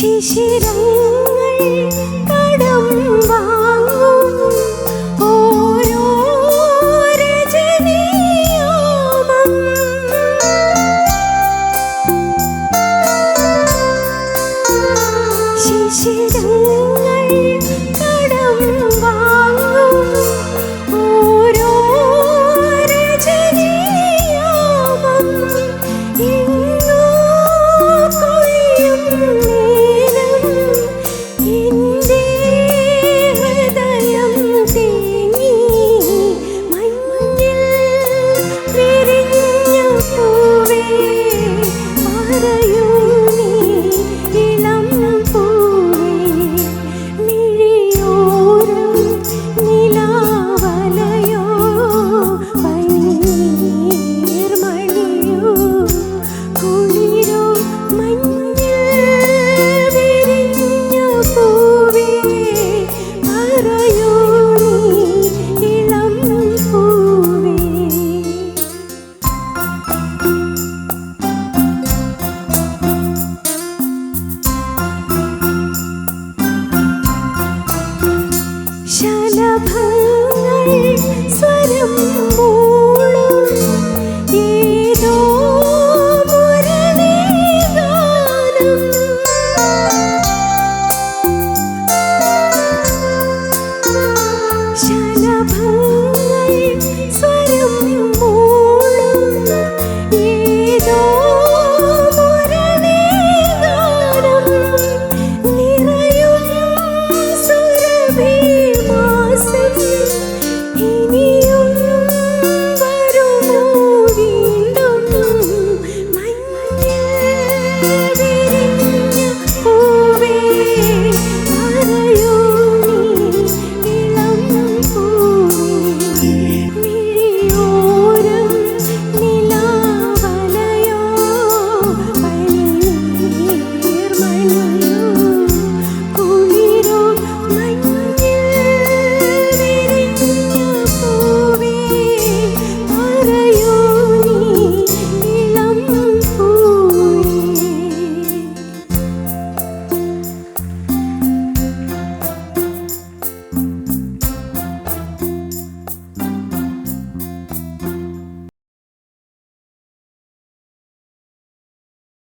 ശിശിരങ്ങൾ കടം വാങ്ങും. ഓരോ രജനിയോമം ശിശിരങ്ങൾ thứ ngày dưới đêm buồn.